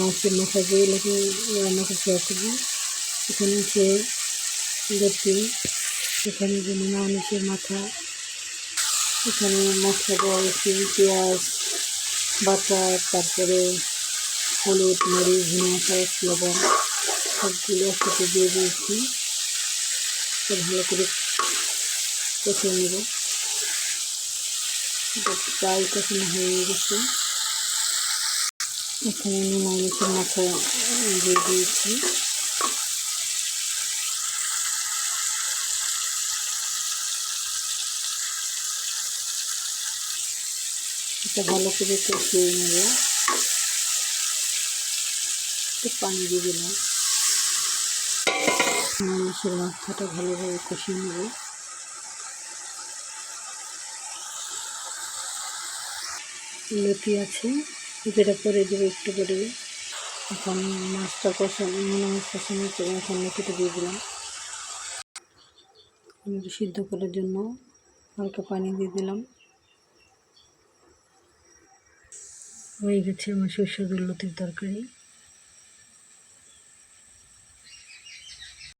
মাছের মাথা দিয়ে এলাকা রান্না করে শেয়ার এখানে আছে লতি এখানে যে মানুষের মাথা এখানে মশলা হয়েছে পেঁয়াজ বাটার তারপরে হলুদ মরিচ ধনে সস লবণ সবগুলো একসাথে দিয়ে দিয়েছি ভালো করে কষে নেব প্রায় কষানো হয়ে গেছে। এখানে আমি মাংসের মাথা দিয়ে দিয়েছি। এটা ভালো করে কষিয়ে নেব। একটু পানি দিয়ে দিলাম। মাংসের মাথাটা ভালোভাবে কষিয়ে নেব। লতি আছে, যেটা পরে দেবো একটু করে এখন মাছটা কষা মনে মাছ কষানো এখন লতিটা দিয়ে দিলাম। সিদ্ধ করার জন্য হালকা পানি দিয়ে দিলাম। হয়ে গেছে আমার সুস্বাদু লতির তরকারি।